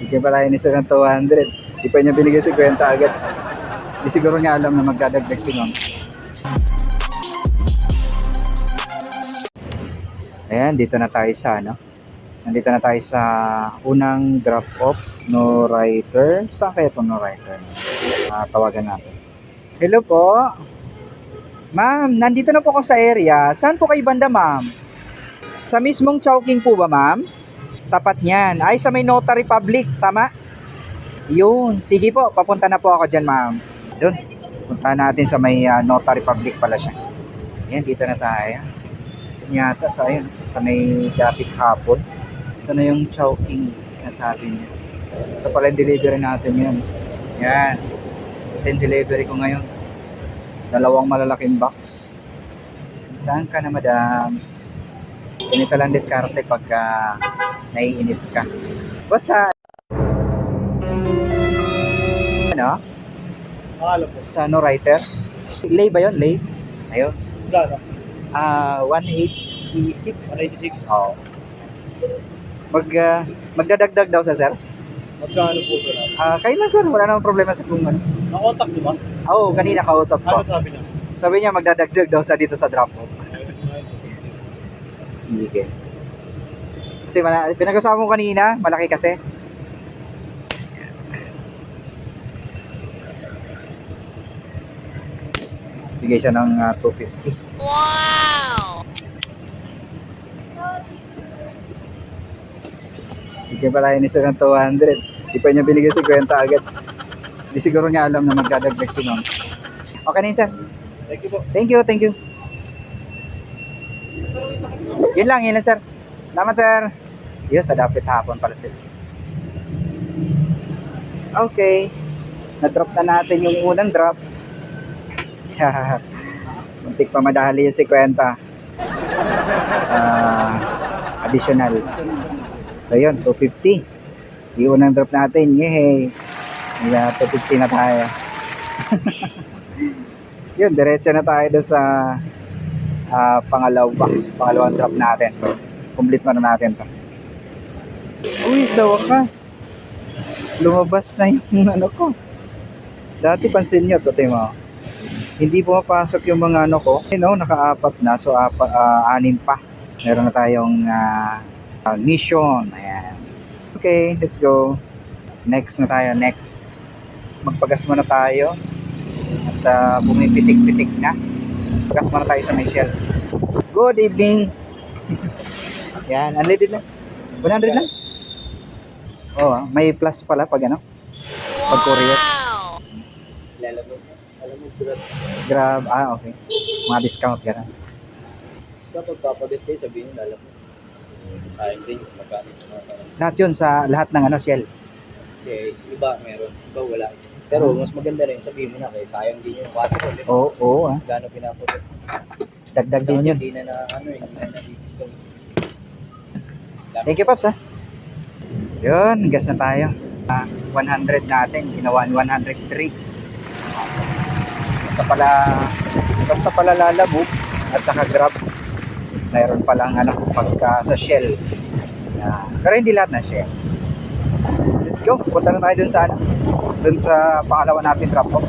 Bigyan pa tayo ni sir ng 200. Di pa niya binigay si kwenta agad. Di siguro niya alam na magdadagdag si ma'am. Ayan, dito na tayo sa ano. Nandito na tayo sa unang drop off no writer. Saan kaya itong no writer? Ah, tawagan natin. Hello po. Ma'am, nandito na po ako sa area. Saan po kayo banda, ma'am? Sa mismong Chowking po ba, ma'am? Tapat niyan. Ay, sa may Notary Public. Tama? Yun. Sige po, papunta na po ako dyan, ma'am. Doon. Punta natin sa may ah, Notary Public pala siya. Ayan, dito na tayo. Yata sa, ayun, sa may dapit hapon. Ito na yung Chowking. Sinasabi niya. Ito pala yung delivery natin yun. Yan. Ito yung delivery ko ngayon. Dalawang malalaking box. Saan ka na, madam? Ganito lang diskarte pagka naiinip ka. Basta, ano? Akala po. Sa no writer? Lay ba yun? Lay? Ayun. Gano? Ah, 186. 186. Oo. Mag, ah, magdadagdag daw sa sir? Magkano po na? Ah, kayo lang sir, wala namang problema sa kung ano. Nakontak niyo ba? Oo, kanina kausap ko. Ano sabi niya? Sabi niya magdadagdag daw sa dito sa drop off. Sige. Kasi pinag-usapan mo kanina, malaki kasi. Bigay siya ng ah, 250. Wow! Bigyan pa tayo ni sir ng 200. Di pa niya binigay si kwenta agad. Di siguro niya alam na magdadagdag si ma'am. Okay na yun, sir. Thank you po. Thank you, thank you. Yun lang, yun lang, sir. Salamat, sir. Yun, sa dapit hapon pala sir. Okay. Na-drop na natin yung unang drop. Muntik pa madali yung si kwenta. Ah, additional. So yun, 250. Yung unang drop natin, yehey. Yeah, 250 na tayo. yun, diretso na tayo sa ah, pangalawa, pangalawang drop natin. So, complete na natin to. Uy, sa wakas. Lumabas na yung ano ko. Dati pansin nyo, to mo. Hindi pumapasok yung mga ano ko. You know, naka-apat na. So, apa, ah, anim pa. Meron na tayong ah, ah, mission. Ayan. Okay, let's go. Next na tayo, next. Magpagas muna tayo. At ah, bumipitik-pitik na. Pagas muna tayo sa Michelle. Good evening. Yan, unleaded lang. 100 lang. Oh, may plus pala pag ano. Pag courier. Alam mo, alam mo. Grab, ah, okay. Mga discount, gano'n. Kapag papagas kayo, sabihin nyo, alam mo. Sayang din, magkano. Lahat yun sa lahat ng ano, Shell. Okay, iba meron, iba wala. Pero mas maganda rin, sabihin mo na, kaya sayang din yung 4 ulit. Oo, oo, ah. Gano'n pinapagas. Dagdag din yun. Hindi na na, ano, hindi na na-discount. Thank you, Pops, ha. Yun, gas na tayo. Ah, 100 natin, ginawa 103. Basta pala, basta pala lalabog at saka grab. Mayroon palang ano, pagka sa shell. Ah, pero hindi lahat na shell. Let's go, punta na tayo dun sa dun sa pangalawa natin drop off.